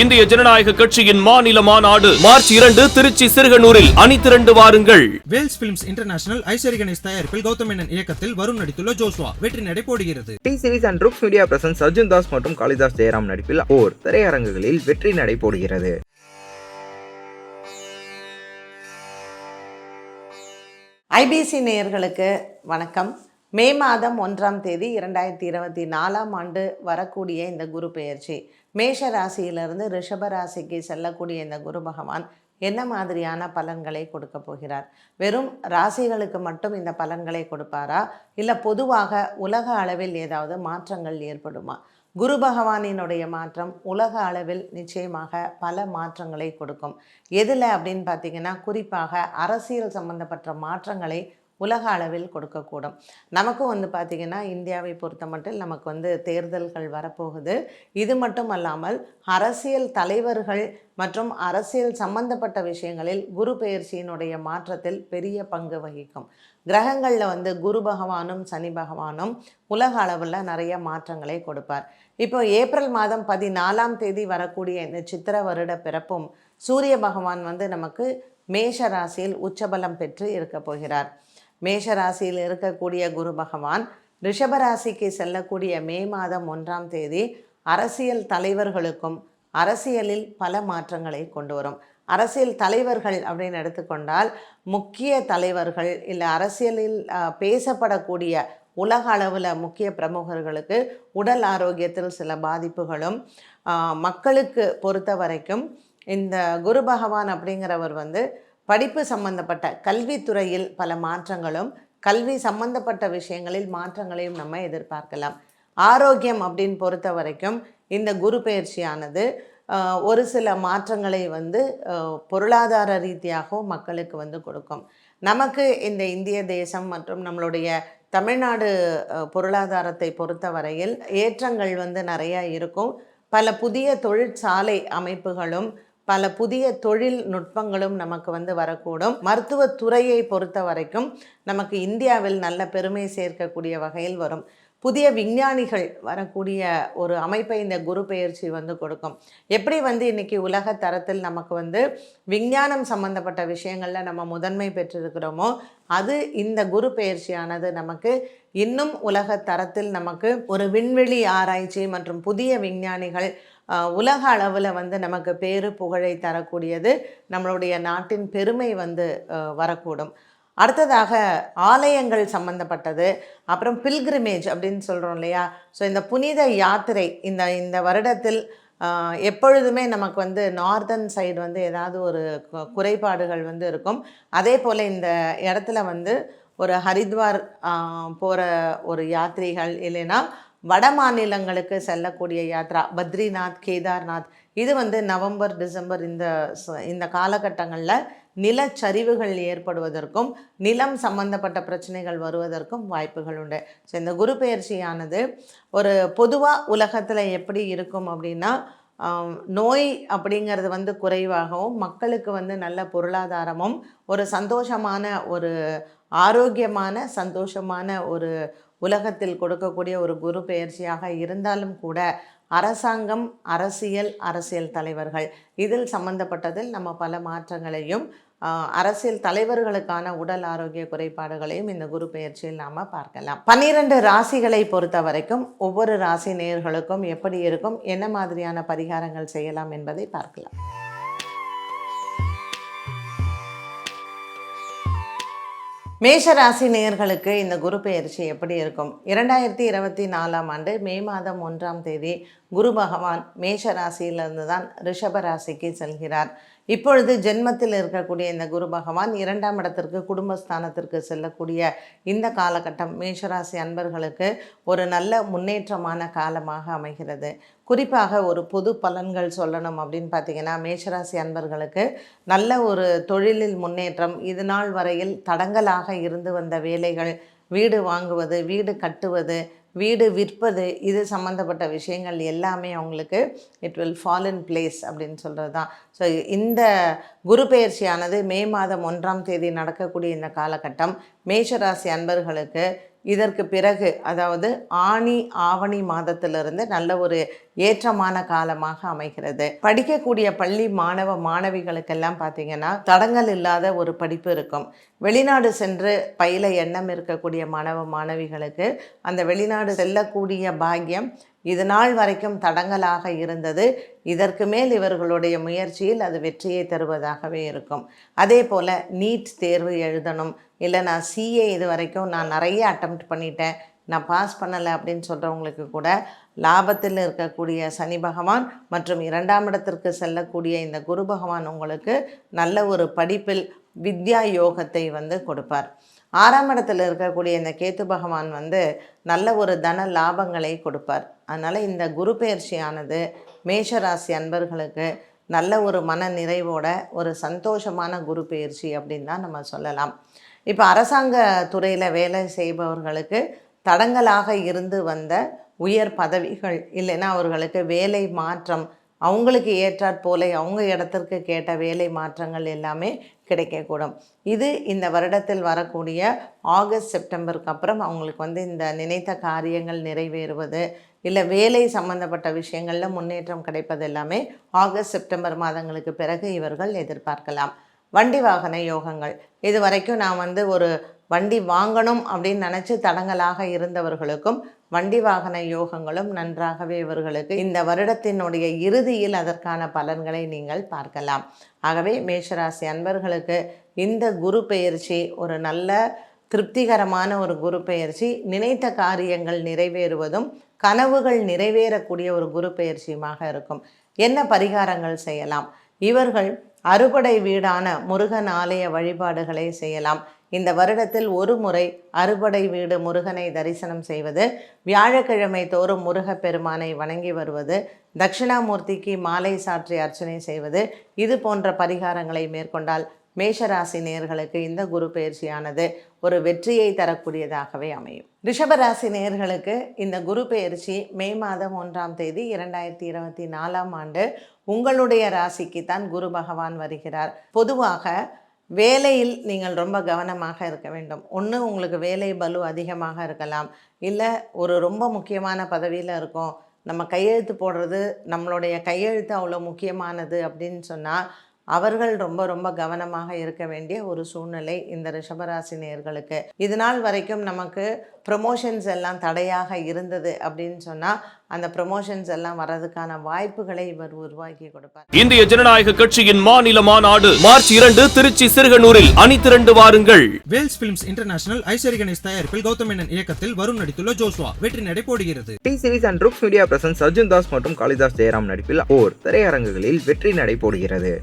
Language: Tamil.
இந்திய ஜனநாயக கட்சியின் மாநில மாநாடு மார்ச் இரண்டு திருச்சி சிறுகனூரில் அணி திரண்டு வாருங்கள். வேல்ஸ் பிலிம்ஸ் இன்டர்நேஷனல் ஐஸ்வரி கணேஷ் தயாரிப்பில் கௌதம் மேனன் இயக்கத்தில் வருண் நடித்துள்ள ஜோஸ்வா வெற்றி நடை போடுகிறது. T Series and Ruks media presents Arjun Das மற்றும் காளிதாஸ் ஜெயராம் நடிப்பில் ஓர் திரையரங்குகளில் வெற்றி நடை போடுகிறது. ஐபிசி நேயர்களுக்கு வணக்கம். மே மாதம் ஒன்றாம் தேதி இரண்டாயிரத்தி இருபத்தி நாலாம் ஆண்டு வரக்கூடிய இந்த குரு பெயர்ச்சி. மேஷ ராசியிலிருந்து ரிஷப ராசிக்கு செல்லக்கூடிய இந்த குரு பகவான் என்ன மாதிரியான பலன்களை கொடுக்க போகிறார்? வெறும் ராசிகளுக்கு மட்டும் இந்த பலன்களை கொடுப்பாரா? இல்லை பொதுவாக உலக அளவில் ஏதாவது மாற்றங்கள் ஏற்படுமா? குரு பகவானினுடைய மாற்றம் உலக அளவில் நிச்சயமாக பல மாற்றங்களை கொடுக்கும். எதில் அப்படின்னு பார்த்தீங்கன்னா குறிப்பாக அரசியல் சம்பந்தப்பட்ட மாற்றங்களை உலக அளவில் கொடுக்கக்கூடும். நமக்கும் வந்து பார்த்திங்கன்னா இந்தியாவை பொறுத்த மட்டும் நமக்கு வந்து தேர்தல்கள் வரப்போகுது. இது மட்டும் அல்லாமல் அரசியல் தலைவர்கள் மற்றும் அரசியல் சம்பந்தப்பட்ட விஷயங்களில் குரு பெயர்ச்சியினுடைய மாற்றத்தில் பெரிய பங்கு வகிக்கும். கிரகங்களில் வந்து குரு பகவானும் சனி பகவானும் உலக அளவில் நிறைய மாற்றங்களை கொடுப்பார். இப்போ ஏப்ரல் மாதம் பதினாலாம் தேதி வரக்கூடிய இந்த சித்திர வருட பிறப்பும் சூரிய பகவான் வந்து நமக்கு மேஷ ராசியில் உச்சபலம் பெற்று இருக்க போகிறார். மேஷ ராசியில் இருக்கக்கூடிய குரு பகவான் ரிஷபராசிக்கு செல்லக்கூடிய மே மாதம் ஒன்றாம் தேதி அரசியல் தலைவர்களுக்கும் அரசியலில் பல மாற்றங்களை கொண்டு வரும். அரசியல் தலைவர்கள் அப்படின்னு எடுத்துக்கொண்டால் முக்கிய தலைவர்கள் இல்லை அரசியலில் பேசப்படக்கூடிய உலக அளவில் முக்கிய பிரமுகர்களுக்கு உடல் ஆரோக்கியத்தில் சில பாதிப்புகளும் மக்களுக்கு பொறுத்த வரைக்கும் இந்த குரு பகவான் அப்படிங்கிறவர் வந்து படிப்பு சம்பந்தப்பட்ட கல்வித்துறையில் பல மாற்றங்களும் கல்வி சம்பந்தப்பட்ட விஷயங்களில் மாற்றங்களையும் நம்ம எதிர்பார்க்கலாம். ஆரோக்கியம் அப்படின்னு பொறுத்த வரைக்கும் இந்த குரு பயிற்சியானது ஒரு சில மாற்றங்களை வந்து பொருளாதார ரீதியாகவும் மக்களுக்கு வந்து கொடுக்கும். நமக்கு இந்த இந்திய தேசம் மற்றும் நம்மளுடைய தமிழ்நாடு பொருளாதாரத்தை பொறுத்த வரையில் ஏற்றங்கள் வந்து நிறையா இருக்கும். பல புதிய தொழிற்சாலை அமைப்புகளும் பல புதிய தொழில் நுட்பங்களும் நமக்கு வந்து வரக்கூடும். மருத்துவத்துறையை பொறுத்த வரைக்கும் நமக்கு இந்தியாவில் நல்ல பெருமை சேர்க்கக்கூடிய வகையில் வரும். புதிய விஞ்ஞானிகள் வரக்கூடிய ஒரு அமைப்பை இந்த குரு பெயர்ச்சி வந்து கொடுக்கும். எப்படி வந்து இன்னைக்கு உலக தரத்தில் நமக்கு வந்து விஞ்ஞானம் சம்பந்தப்பட்ட விஷயங்களில் நம்ம முதன்மை பெற்றிருக்கிறோமோ அது இந்த குரு பெயர்ச்சியானது நமக்கு இன்னும் உலக தரத்தில் நமக்கு ஒரு விண்வெளி ஆராய்ச்சி மற்றும் புதிய விஞ்ஞானிகள் உலக அளவில் வந்து நமக்கு பேரு புகழை தரக்கூடியது நம்மளுடைய நாட்டின் பெருமை வந்து வரக்கூடும். அடுத்ததாக ஆலயங்கள் சம்பந்தப்பட்டது அப்புறம் பில்கிரிமேஜ் அப்படின்னு சொல்கிறோம் இல்லையா? ஸோ இந்த புனித யாத்திரை இந்த இந்த வருடத்தில் எப்பொழுதுமே நமக்கு வந்து நார்தன் சைடு வந்து ஏதாவது ஒரு குறைபாடுகள் வந்து இருக்கும். அதே போல் இந்த இடத்துல வந்து ஒரு ஹரித்வார் போகிற ஒரு யாத்திரைகள் இல்லைன்னா வட மாநிலங்களுக்கு செல்லக்கூடிய யாத்ரா பத்ரிநாத் கேதார்நாத் இது வந்து நவம்பர் டிசம்பர் இந்த இந்த காலகட்டங்களில் நிலச்சரிவுகள் ஏற்படுவதற்கும் நிலம் சம்பந்தப்பட்ட பிரச்சனைகள் வருவதற்கும் வாய்ப்புகள் உண்டு. ஸோ இந்த குரு பயிற்சியானது ஒரு பொதுவாக உலகத்தில் எப்படி இருக்கும் அப்படின்னா நோய் அப்படிங்கிறது வந்து குறைவாகவும் மக்களுக்கு வந்து நல்ல பொருளாதாரமும் ஒரு சந்தோஷமான ஒரு ஆரோக்கியமான சந்தோஷமான ஒரு உலகத்தில் கொடுக்கக்கூடிய ஒரு குரு பெயர்ச்சியாக இருந்தாலும் கூட அரசாங்கம் அரசியல் அரசியல் தலைவர்கள். இதில் சம்பந்தப்பட்டதில் நம்ம பல மாற்றங்களையும் அரசியல் தலைவர்களுக்கான உடல் ஆரோக்கிய குறைபாடுகளையும் இந்த குரு பெயர்ச்சியில் நாம் பார்க்கலாம். பன்னிரண்டு ராசிகளை பொறுத்த வரைக்கும் ஒவ்வொரு ராசி நேயர்களுக்கும் எப்படி இருக்கும் என்ன மாதிரியான பரிகாரங்கள் செய்யலாம் என்பதை பார்க்கலாம். மேஷ ராசி நேயர்களுக்கு இந்த குரு பெயர்ச்சி எப்படி இருக்கும்? இரண்டாயிரத்தி இருபத்தி நாலாம் ஆண்டு மே மாதம் ஒன்றாம் தேதி குரு பகவான் மேஷ ராசியிலிருந்து தான் ரிஷப ராசிக்கு செல்கிறார். இப்பொழுது ஜென்மத்தில் இருக்கக்கூடிய இந்த குரு பகவான் இரண்டாம் இடத்திற்கு குடும்பஸ்தானத்திற்கு செல்லக்கூடிய இந்த காலகட்டம் மேஷராசி அன்பர்களுக்கு ஒரு நல்ல முன்னேற்றமான காலமாக அமைகிறது. குறிப்பாக ஒரு பொது பலன்கள் சொல்லணும் அப்படின்னு பார்த்தீங்கன்னா மேஷராசி அன்பர்களுக்கு நல்ல ஒரு தொழிலில் முன்னேற்றம் இது நாள் வரையில் தடங்கலாக இருந்து வந்த வேலைகள் வீடு வாங்குவது வீடு கட்டுவது வீடு விற்பது இது சம்மந்தப்பட்ட விஷயங்கள் எல்லாமே அவங்களுக்கு it will fall in place அப்படின்னு சொல்கிறது தான் ஸோ இந்த குரு பெயர்ச்சியானது மே மாதம் ஒன்றாம் தேதி நடக்கக்கூடிய இந்த காலகட்டம். மேஷராசி அன்பர்களுக்கு இதற்கு பிறகு அதாவது ஆணி ஆவணி மாதத்திலிருந்து நல்ல ஒரு ஏற்றமான காலமாக அமைகிறது. படிக்கக்கூடிய பள்ளி மாணவ மாணவிகளுக்கெல்லாம் பார்த்தீங்கன்னா தடங்கள் இல்லாத ஒரு படிப்பு இருக்கும். வெளிநாடு சென்று பயில எண்ணம் இருக்கக்கூடிய மாணவ மாணவிகளுக்கு அந்த வெளிநாடு செல்லக்கூடிய பாக்கியம் இது நாள் வரைக்கும் தடங்கலாக இருந்தது. இதற்கு மேல் இவர்களுடைய முயற்சியில் அது வெற்றியை தருவதாகவே இருக்கும். அதே போல் நீட் தேர்வு எழுதணும். இல்லை நான் சிஏ இது வரைக்கும் நான் நிறைய அட்டம் பண்ணிட்டேன். நான் பாஸ் பண்ணலை அப்படின்னு சொல்கிறவங்களுக்கு கூட லாபத்தில் இருக்கக்கூடிய சனி பகவான் மற்றும் இரண்டாம் இடத்திற்கு செல்லக்கூடிய இந்த குரு பகவான் உங்களுக்கு நல்ல ஒரு படிப்பில் வித்யா யோகத்தை வந்து கொடுப்பார். ஆறாம் இடத்துல இருக்கக்கூடிய இந்த கேத்து பகவான் வந்து நல்ல ஒரு தன லாபங்களை கொடுப்பார். அதனால் இந்த குரு பயிற்சியானது மேஷராசி அன்பர்களுக்கு நல்ல ஒரு மன நிறைவோட ஒரு சந்தோஷமான குரு பயிற்சி அப்படின்னு தான் நம்ம சொல்லலாம். இப்போ அரசாங்க துறையில் வேலை செய்பவர்களுக்கு தடங்கலாக இருந்து வந்த உயர் பதவிகள் இல்லைன்னா அவர்களுக்கு வேலை மாற்றம் அவங்களுக்கு ஏற்றாற் போல அவங்க இடத்திற்கு கேட்ட வேலை மாற்றங்கள் எல்லாமே கிடைக்கக்கூடும். இது இந்த வருடத்தில் வரக்கூடிய ஆகஸ்ட் செப்டம்பருக்கு அப்புறம் அவங்களுக்கு வந்து இந்த நினைத்த காரியங்கள் நிறைவேறுவது இல்லை வேலை சம்பந்தப்பட்ட விஷயங்களில் முன்னேற்றம் கிடைப்பது எல்லாமே ஆகஸ்ட் செப்டம்பர் மாதங்களுக்கு பிறகு இவர்கள் எதிர்பார்க்கலாம். வண்டி வாகன யோகங்கள். இது வரைக்கும் நான் வந்து ஒரு வண்டி வாங்கணும் அப்படின்னு நினச்சி தடங்கலாக இருந்தவர்களுக்கும் வண்டி வாகன யோகங்களும் நன்றாகவே இவர்களுக்கு இந்த வருடத்தினுடைய இறுதியில் அதற்கான பலன்களை நீங்கள் பார்க்கலாம். ஆகவே மேஷராசி அன்பர்களுக்கு இந்த குரு பெயர்ச்சி ஒரு நல்ல திருப்திகரமான ஒரு குரு பெயர்ச்சி. நினைத்த காரியங்கள் நிறைவேறுவதும் கனவுகள் நிறைவேறக்கூடிய ஒரு குரு பெயர்ச்சியுமாக இருக்கும். என்ன பரிகாரங்கள் செய்யலாம்? இவர்கள் அறுபடை வீடான முருகன் ஆலய வழிபாடுகளை செய்யலாம். இந்த வருடத்தில் ஒரு முறை அறுபடை வீடு முருகனை தரிசனம் செய்வது வியாழக்கிழமை தோறும் முருகப்பெருமானை வணங்கி வருவது தட்சிணாமூர்த்திக்கு மாலை சாற்றி அர்ச்சனை செய்வது இது போன்ற பரிகாரங்களை மேற்கொண்டால் மேஷராசி நேயர்களுக்கு இந்த குரு பயிற்சியானது ஒரு வெற்றியை தரக்கூடியதாகவே அமையும். ரிஷபராசி நேயர்களுக்கு இந்த குரு பயிற்சி மே மாதம் ஒன்றாம் தேதி இரண்டாயிரத்தி இருபத்தி நாலாம் ஆண்டு உங்களுடைய ராசிக்கு தான் குரு பகவான் வருகிறார். பொதுவாக வேலையில் நீங்கள் ரொம்ப கவனமாக இருக்க வேண்டும். ஒன்று உங்களுக்கு வேலை பலு அதிகமாக இருக்கலாம். இல்லை ஒரு ரொம்ப முக்கியமான பதவியில் இருக்கும். நம்ம கையெழுத்து போடுறது நம்மளுடைய கையெழுத்து அவ்வளோ முக்கியமானது அப்படின்னு சொன்னால் அவர்கள் ரொம்ப ரொம்ப கவனமாக இருக்க வேண்டிய ஒரு சூழ்நிலை இந்த ரிஷபராசி நேயர்களுக்கு இது நாள் வரைக்கும் நமக்கு ப்ரொமோஷன்ஸ் எல்லாம் தடையாக இருந்தது அப்படின்னு சொன்னால் அந்த ப்ரொமோஷன்ஸ் எல்லாம் வர்றதுக்கான வாய்ப்புகளை இவர் உருவாக்கி கொடுப்பார். இந்திய ஜனநாயக கட்சியின் மாநில மாநாடு மார்ச் இரண்டு திருச்சி சிறுகனூரில் அணிதிரண்டு வாருங்கள். வேல்ஸ் பிலிம்ஸ் இன்டர்நேஷனல் ஐஸ்வரி கணேஷ் தயாரிப்பில் கௌதம் மேனன் இயக்கத்தில் வருண் நடித்துள்ள ஜோஸ்வா வெற்றி நடை போடுகிறது. T Series and Ruks media presents Arjun Das மற்றும் காளிதாஸ் ஜெயராம் நடிப்பில் ஓர் திரையரங்குகளில் வெற்றி நடை போடுகிறது.